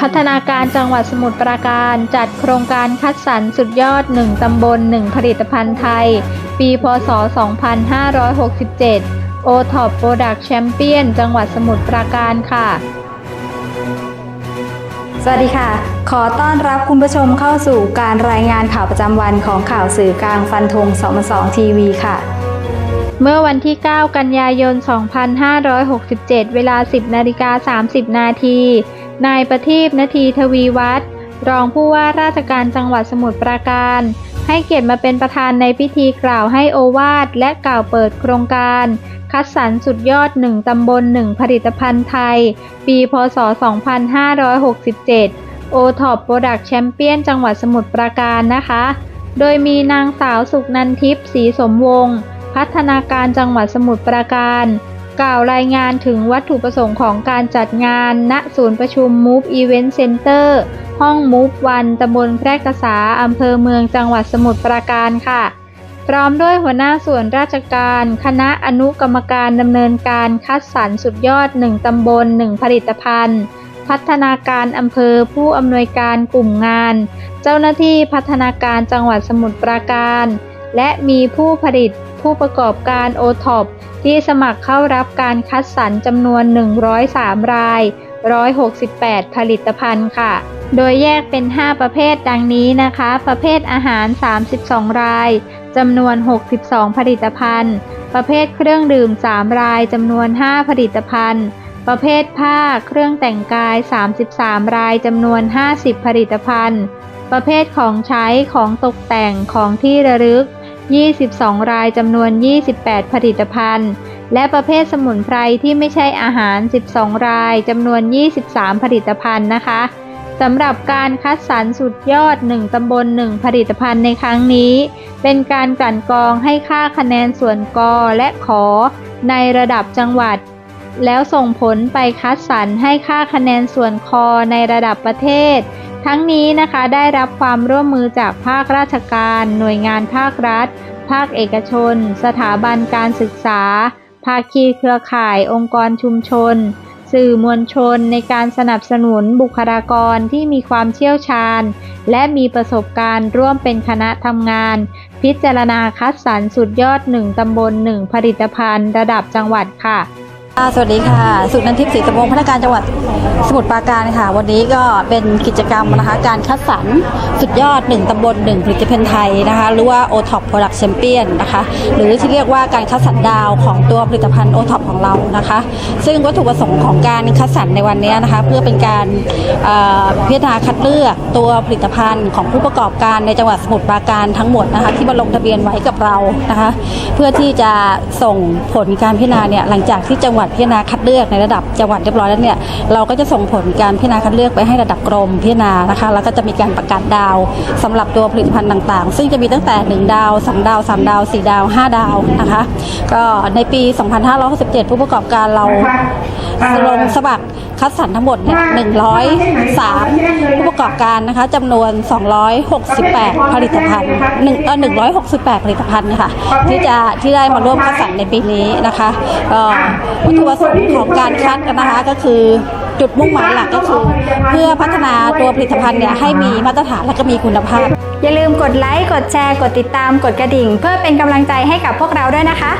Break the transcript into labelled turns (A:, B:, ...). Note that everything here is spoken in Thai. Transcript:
A: พัฒนาการจังหวัดสมุทรปราการจัดโครงการคัดสรรสุดยอด 1 ตำบล 1 ผลิตภัณฑ์ไทย ปีพศ 2567 o t o p Product Champion จังหวัดสมุทรปราการค่ะ
B: สวัสดีค่ะ ขอต้อนรับคุณผู้ชมเข้าสู่การรายงานข่าวประจำวันของข่าวสื่อกลางฟันธง2 2ทีวีค่ะ
A: เมื่อวันที่ 9 กันยายน 2567 เวลา 10นาฬิกา30 นาที นายประทีปนาทีทวีวัฒน์รองผู้ว่าราชการจังหวัดสมุทรปราการ ให้เกียรติมาเป็นประธานในพิธีกล่าวให้โอวาทและกล่าวเปิดโครงการ คัดสรรสุดยอด 1 ตำบล 1 ผลิตภัณฑ์ไทย ปี พศ 2567 o t o p Product Champion จังหวัดสมุทรปราการนะคะ โดยมีนางสาวสุกนันทิพย์ศรีสมวงศ์ พัฒนาการจังหวัดสมุทรปราการ กล่าวรายงานถึงวัตถุประสงค์ของการจัดงาน ณ ศูนย์ประชุม Move Event Center ห้อง Move วันตำบลแพรกษาอำเภอเมืองจังหวัดสมุทรปราการค่ะ พร้อมด้วยหัวหน้าส่วนราชการ คณะอนุกรรมการดำเนินการคัดสรรสุดยอด 1 ตำบล 1 ผลิตภัณฑ์พัฒนาการอำเภอผู้อำนวยการกลุ่มงาน เจ้าหน้าที่พัฒนาการจังหวัดสมุทรปราการ และมีผู้ผลิตผู้ประกอบการโอท็อปที่สมัครเข้ารับการคัดสรรจำนวน 103 ราย 168 ผลิตภัณฑ์ค่ะ โดยแยกเป็น 5 ประเภทดังนี้นะคะ ประเภทอาหาร 32 ราย จำนวน 62 ผลิตภัณฑ์ ประเภทเครื่องดื่ม 3 ราย จำนวน 5 ผลิตภัณฑ์ ประเภทผ้า เครื่องแต่งกาย 33 ราย จำนวน 50 ผลิตภัณฑ์ ประเภทของใช้ ของตกแต่ง ของที่ระลึก 22 รายจำนวน 28 ผลิตภัณฑ์ และประเภทสมุนไพรที่ไม่ใช่อาหาร 12 รายจำนวน 23 ผลิตภัณฑ์นะคะสำหรับการคัดสรรสุดยอด 1 ตำบล 1 ผลิตภัณฑ์ในครั้งนี้ เป็นการกลั่นกรองให้ค่าคะแนนส่วนกอและขอในระดับจังหวัด แล้วส่งผลไปคัดสรรให้ค่าคะแนนส่วนคอในระดับประเทศ ทั้งนี้นะคะได้รับความร่วมมือจากภาคราชการ หน่วยงานภาครัฐ ภาคเอกชน สถาบันการศึกษา ภาคีเครือข่าย องค์กรชุมชน สื่อมวลชนในการสนับสนุนบุคลากรที่มีความเชี่ยวชาญ และมีประสบการณ์ร่วมเป็นคณะทำงาน พิจารณาคัดสรรสุดยอด 1ตำบล 1 ผลิตภัณฑ์ ระดับจังหวัดค่ะ
C: ค่ะ สวัสดีค่ะสุนันทิพย์ศรีสมงพนักงานจังหวัดสมุทรปราการค่ะ วันนี้ก็เป็นกิจกรรมนะคะ การคัดสรรสุดยอด 1ตำบล 1 ผลิตภัณฑ์ไทยนะคะ หรือว่า o t o p Product Champion นะคะ หรือที่เรียกว่าการคัดสรรดาวของตัวผลิตภัณฑ์ o t o p ของเรานะคะ ซึ่งวัตถุประสงค์ของการคัดสรรในวันนี้นะคะ เพื่อเป็นการพิจารณาคัดเลือกตัวผลิตภัณฑ์ของผู้ประกอบการในจังหวัดสมุทรปราการทั้งหมดนะคะที่มาลงทะเบียนไว้กับเรานะคะ เพื่อที่จะส่งผลการพิจารณาเนี่ยหลังจากที่จังหวัดพิจารณาคัดเลือกในระดับจังหวัดเรียบร้อยแล้วเนี่ยเราก็จะส่งผลการพิจารณาคัดเลือกไปให้ระดับกรมพิจารณานะคะแล้วก็จะมีการประกาศดาวสำหรับตัวผลิตภัณฑ์ต่างๆ ซึ่งจะมีตั้งแต่ 1 ดาว 2 ดาว 3 ดาว 4 ดาว 5 ดาวนะคะก็ในปี 2567 ผู้ประกอบการเราลงสมัคร คัดสรรทั้งหมดเนี่ย103 ผู้ประกอบการนะคะจำนวน 268 ผลิตภัณฑ์หนึ่งเออ168 ผลิตภัณฑ์นะคะที่จะที่ได้มาร่วมคัดสรรในปีนี้นะคะก็วัตถุประสงค์ของการคัดกันนะคะก็คือจุดมุ่งหมายหลักก็คือ เพื่อพัฒนาตัวผลิตภัณฑ์เนี่ยให้มีมาตรฐานและก็มีคุณภาพ
B: อย่าลืมกดไลค์ กดแชร์ กดติดตาม กดกระดิ่ง เพื่อเป็นกำลังใจให้กับพวกเราด้วยนะคะ